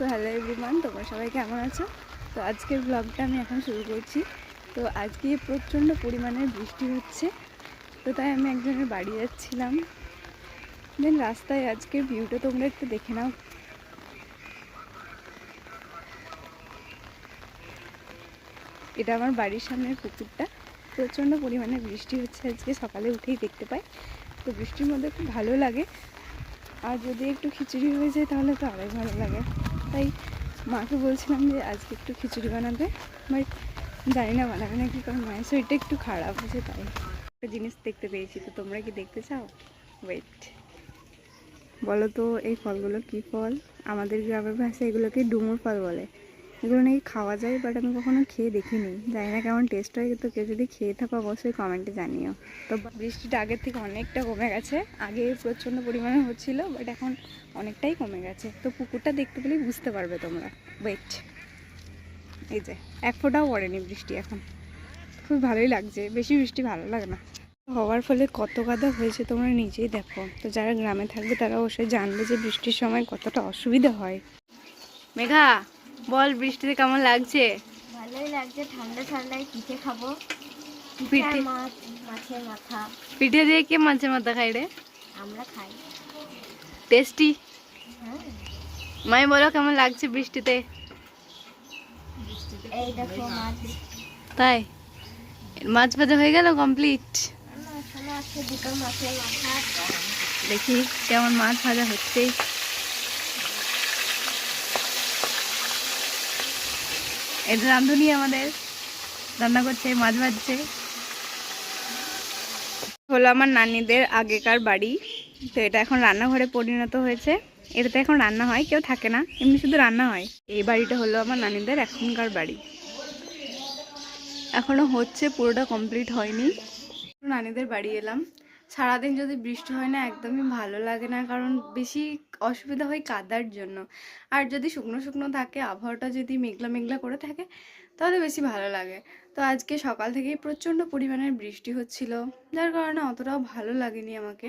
So hello everyone, তোমরা সবাই কেমন আছো? তো আজকের ব্লগটা আমি এখন শুরু করছি। তো আজকে প্রচণ্ড পরিমাণের বৃষ্টি হচ্ছে, তো তাই আমি একজনের বাড়ি যাচ্ছিলাম। দেন রাস্তায় আজকের ভিউটা তোমরা একটু দেখে নাও। এটা আমার বাড়ির সামনের পুকুরটা। প্রচণ্ড পরিমাণে বৃষ্টি হচ্ছে আজকে, সকালে উঠেই দেখতে পাই। তো বৃষ্টির মধ্যে খুব ভালো লাগে। আর যদি একটু খিচুড়ি হয়ে যায় তাহলে তো আরও ভালো লাগে। তাই মাকে বলছিলাম যে আজকে একটু খিচুড়ি বানাবে বাট জানি না বানাবে না কি কারণ মায়ের শরীরটা একটু খারাপ আছে তাই একটা জিনিস দেখতে পেয়েছি। তো তোমরা কি দেখতে চাও? ওয়েট বলো তো, এই ফলগুলো কি ফল? আমাদের গ্রামের ভাষায় এগুলোকে ডুমুর ফল বলে। এগুলো নাকি খাওয়া যায় বাট আমি কখনো খেয়ে দেখিনি। জানি না কেমন টেস্ট হয় তো কেউ যদি খেয়ে থাকো অবশ্যই কমেন্টে জানিও। তো বৃষ্টিটা আগের থেকে অনেকটা কমে গেছে। আগে প্রচণ্ড পরিমাণে হচ্ছিল বাট এখন অনেকটাই কমে গেছে। তো পুকুরটা দেখতে পেলেই বুঝতে পারবে তোমরা। ওয়েট এই যে, এক ফোঁটাও পড়েনি বৃষ্টি এখন। খুব ভালোই লাগছে, বেশি বৃষ্টি ভালো লাগে না। হওয়ার ফলে কত কাদা হয়েছে তোমরা নিজেই দেখো। তো যারা গ্রামে থাকবে তারা অবশ্যই জানবে যে বৃষ্টির সময় কতটা অসুবিধা হয়। মেঘা! বল বৃষ্টিতে কেমন লাগছে? ভালোই লাগছে ঠান্ডা ঠান্ডায় পিঠে খাব। পিঠে? পিঠে? মাছ মাছের মাথা। পিঠে দিয়ে কে মাছের মাথা খাই রে? আমরা খাই। টেস্টি? হ্যাঁ। মাই বলো কেমন লাগছে বৃষ্টিতে? এই দেখো মাছ। তাই? মাছ ভাজা হয়ে গেল কমপ্লিট দেখি কেমন মাছ ভাজা হচ্ছে। এটা রাঁধুনি আমাদের। রান্না করছে, মাছ ভাজছে। হলো আমার নানিদের আগেকার বাড়ি। তো এটা এখন রান্নাঘরে পরিণত হয়েছে। এটাতে এখন রান্না হয়, কেউ থাকে না, এমনি শুধু রান্না হয়। এই বাড়িটা হলো আমার নানিদের এখনকার বাড়ি। এখনও হচ্ছে, পুরোটা কমপ্লিট হয়নি। নানিদের বাড়ি এলাম। সারাদিন যদি বৃষ্টি হয় না, একদমই ভালো লাগে না, কারণ বেশি অসুবিধা হয় কাদার জন্য। আর যদি শুকনো শুকনো থাকে, আবহাওয়াটা যদি মেঘলা মেঘলা করে থাকে, তাহলে বেশি ভালো লাগে। তো আজকে সকাল থেকেই প্রচণ্ড পরিমাণের বৃষ্টি হচ্ছিল, যার কারণে অতটাও ভালো লাগেনি আমাকে।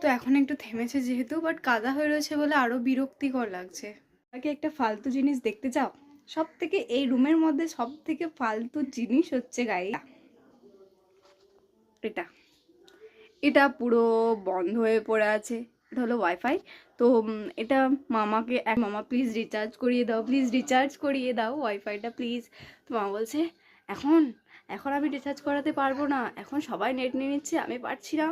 তো এখন একটু থেমেছে যেহেতু বাট কাদা হয়ে রয়েছে বলে আরও বিরক্তিকর লাগছে। আমাকে একটা ফালতু জিনিস দেখতে চাও? সব থেকে এই রুমের মধ্যে সব থেকে ফালতু জিনিস হচ্ছে গাড়ি এটা। এটা পুরো বন্ধ হয়ে পড়ে আছে। এটা হলো ওয়াইফাই তো এটা মামাকে এক, মামা প্লিজ রিচার্জ করিয়ে দাও প্লিজ রিচার্জ করিয়ে দাও ওয়াইফাইটা প্লিজ তো মামা বলছে, এখন এখন আমি রিচার্জ করাতে পারব না, এখন সবাই নেট নিয়ে নিচ্ছে, আমি পারছি না,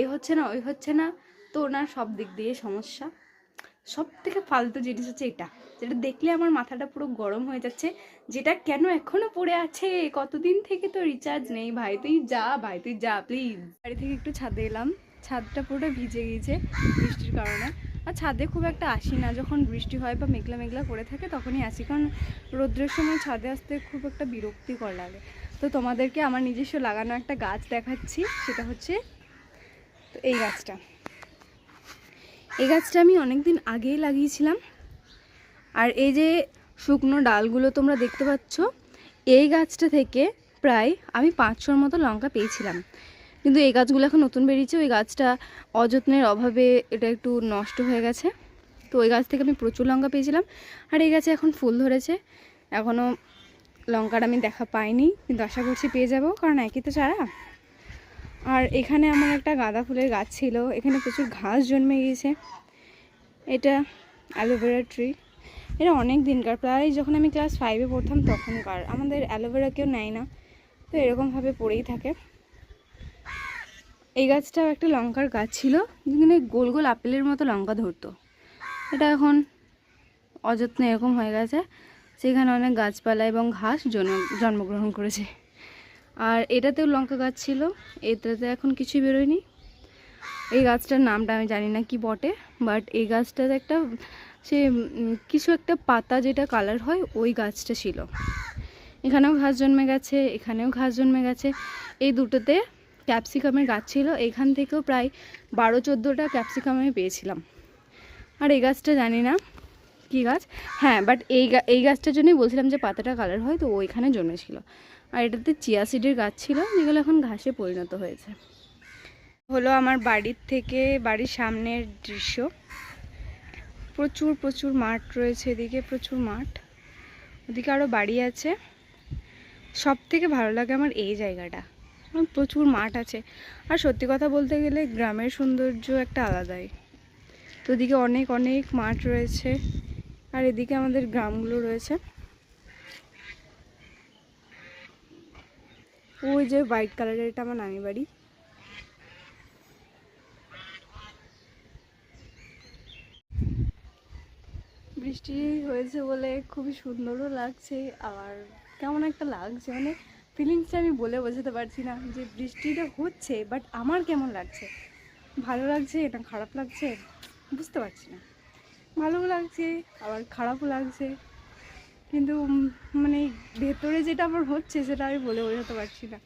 এ হচ্ছে না, ওই হচ্ছে না। তো ওনার সব দিক দিয়ে সমস্যা। সব থেকে ফালতু জিনিস হচ্ছে এটা, যেটা দেখলে আমার মাথাটা পুরো গরম হয়ে যাচ্ছে, যেটা কেন এখনও পড়ে আছে? কতদিন থেকে তো রিচার্জ নেই? ভাই, তুই যা, ভাই, তুই যা প্লিজ বাড়ি থেকে একটু ছাদে এলাম। ছাদটা পুরোটা ভিজে গিয়েছে বৃষ্টির কারণে। আর ছাদে খুব একটা আসি না, যখন বৃষ্টি হয় বা মেঘলা মেঘলা করে থাকে তখনই আসি, কারণ রৌদ্রের সময় ছাদে আসতে খুব একটা বিরক্তিকর লাগে। তো তোমাদেরকে আমার নিজস্ব লাগানো একটা গাছ দেখাচ্ছি, সেটা হচ্ছে তো এই গাছটা। এই গাছটা আমি অনেক দিন আগেই লাগিয়েছিলাম। আর এই যে শুকনো ডালগুলো তোমরা দেখতে পাচ্ছ, এই গাছটা থেকে প্রায় আমি পাঁচশোর মতো লঙ্কা পেয়েছিলাম। কিন্তু এই গাছগুলো এখন নতুন বেরিয়েছে, ওই গাছটা অযত্নের অভাবে এটা একটু নষ্ট হয়ে গেছে। তো ওই গাছ থেকে আমি প্রচুর লঙ্কা পেয়েছিলাম, আর এই গাছে এখন ফুল ধরেছে। এখনও লঙ্কার আমি দেখা পাইনি, কিন্তু আশা করছি পেয়ে যাব, কারণ একই তো চারা। আর এখানে আমার একটা গাঁদা ফুলের গাছ ছিল, এখানে প্রচুর ঘাস জন্মে গিয়েছে। এটা অ্যালোভেরা ট্রি। এটা অনেক দিনকার, প্রায় যখন আমি ক্লাস ফাইভে পড়তাম তখনকার। আমাদের অ্যালোভেরা কেউ নেয় না, তো এরকমভাবে পড়েই থাকে। এই গাছটাও একটা লঙ্কার গাছ ছিল, যেখানে গোল গোল আপেলের মতো লঙ্কা ধরতো। এটা এখন অযত্নে এরকম হয়ে গেছে, সেখানে অনেক গাছপালা এবং ঘাস জন্ম জন্মগ্রহণ করেছে। আর এটাতেও লঙ্কা গাছ ছিল, এটাতে এখন কিছুই বেরোয়নি। এই গাছটার নামটা আমি জানি না কি বটে বাট এই গাছটাতে একটা, সে কিছু একটা পাতা যেটা কালার হয়, ওই গাছটা ছিল। এখানেও ঘাস জন্মে গেছে, এখানেও ঘাস জন্মে গেছে। এই দুটোতে ক্যাপসিকামের গাছ ছিল, এখান থেকেও প্রায় বারো, চোদ্দোটা ক্যাপসিকাম আমি পেয়েছিলাম। আর এই গাছটা জানি না কী গাছ। হ্যাঁ বাট এই এই গাছটার জন্যই বলছিলাম যে পাতাটা কালার হয়, তো ওইখানে জন্মেছিল। আর এটাতে চিয়া সিডের গাছ ছিল, যেগুলো এখন ঘাসে পরিণত হয়েছে। হলো আমার বাড়ির থেকে, বাড়ির সামনের দৃশ্য। প্রচুর প্রচুর মাঠ রয়েছে এদিকে, প্রচুর মাঠ। ওদিকে আরও বাড়ি আছে। সব থেকে ভালো লাগে আমার এই জায়গাটা। প্রচুর মাঠ আছে। আর সত্যি কথা বলতে গেলে গ্রামের সৌন্দর্য একটা আলাদাই। তো ওদিকে অনেক অনেক মাঠ রয়েছে আর এদিকে আমাদের গ্রামগুলো রয়েছে। ওই যে হোয়াইট কালারের এটা আমার নানি বাড়ি। বৃষ্টি হয়েছে বলে খুবই সুন্দরও লাগছে, আবার কেমন একটা লাগছে মানে ফিলিংসটা আমি বলে বোঝাতে পারছি না যে বৃষ্টিটা হচ্ছে বাট আমার কেমন লাগছে? ভালো লাগছে? না খারাপ লাগছে? বুঝতে পারছি না। ভালোও লাগছে, আবার খারাপও লাগছে। কিন্তু মানে ভেতরে যেটা আমার হচ্ছে, সেটা আমি বলে বোঝাতে পারছি না।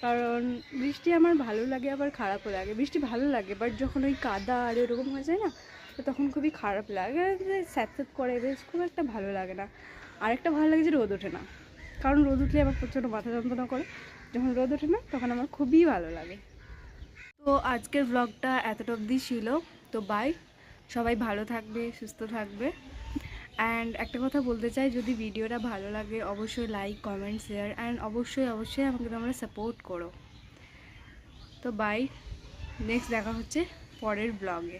কারণ বৃষ্টি আমার ভালো লাগে, আবার খারাপও লাগে। বৃষ্টি ভালো লাগে বাট যখন ওই কাদা আর এরকম হয়ে যায় না, তো তখন খুবই খারাপ লাগে। স্যাঁত করে, বেশ, খুব একটা ভালো লাগে না। আরেকটা ভালো লাগে যে রোদ ওঠে না। কারণ রোদ উঠলে আমার প্রচণ্ড মাথা যন্ত্রণা করে। যখন রোদ ওঠে না, তখন আমার খুবই ভালো লাগে। তো আজকের ব্লগটা এতটা অবধি ছিল। তো বাই সবাই ভালো থাকবে, সুস্থ থাকবে। অ্যান্ড একটা কথা বলতে চাই, যদি ভিডিওটা ভালো লাগে, অবশ্যই লাইক কমেন্ট শেয়ার অ্যান্ড অবশ্যই অবশ্যই আমাকে তোমরা সাপোর্ট করো। তো বাই নেক্সট দেখা হচ্ছে পরের ব্লগে